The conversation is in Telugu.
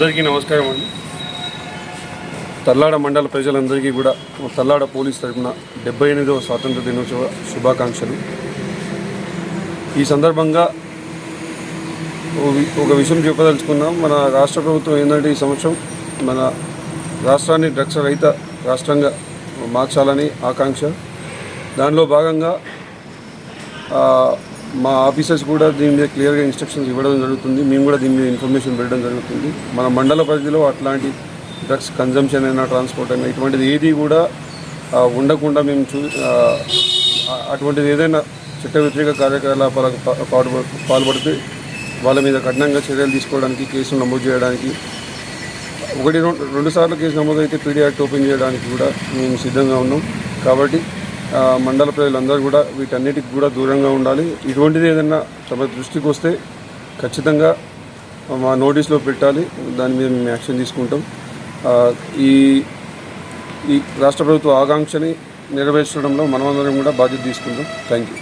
అందరికీ నమస్కారం అండి. తల్లాడ మండల ప్రజలందరికీ కూడా తల్లాడ పోలీస్ తరఫున డెబ్బై ఎనిమిదవ స్వాతంత్ర దినోత్సవ శుభాకాంక్షలు. ఈ సందర్భంగా ఒక విషయం చెప్పదలుచుకున్నాం. మన రాష్ట్ర ప్రభుత్వం ఏంటంటే ఈ సంవత్సరం మన రాష్ట్రాన్ని డ్రగ్స్ రహిత రాష్ట్రంగా మార్చాలని ఆకాంక్ష. దానిలో భాగంగా మా ఆఫీసర్స్ కూడా దీని మీద క్లియర్గా ఇన్స్ట్రక్షన్స్ ఇవ్వడం జరుగుతుంది. మేము కూడా దీని మీద ఇన్ఫర్మేషన్ పెట్టడం జరుగుతుంది. మన మండల పరిధిలో అట్లాంటి డ్రగ్స్ కన్జంప్షన్ అయినా ట్రాన్స్పోర్ట్ అయినా ఇటువంటిది ఏది కూడా ఉండకుండా మేము చూ అటువంటిది ఏదైనా చట్ట వ్యతిరేక కార్యకలాపాలకు పా- పాల్పడితే వాళ్ళ మీద కఠినంగా చర్యలు తీసుకోవడానికి కేసులు నమోదు చేయడానికి ఒకటి రెండు రెండు సార్లు కేసు నమోదు అయితే పీడీ యాక్ట్ ఓపెన్ చేయడానికి కూడా మేము సిద్ధంగా ఉన్నాం. కాబట్టి మండల ప్రజలందరూ కూడా వీటన్నిటికి కూడా దూరంగా ఉండాలి. ఇటువంటిది ఏదైనా తమ దృష్టికి వస్తే ఖచ్చితంగా మా నోటీస్లో పెట్టాలి. దాని మీద మేము యాక్షన్ తీసుకుంటాం. ఈ ఈ రాష్ట్ర ప్రభుత్వ ఆకాంక్షని నెరవేర్చడంలో మనమందరం కూడా బాధ్యత తీసుకుంటాం. Thank you.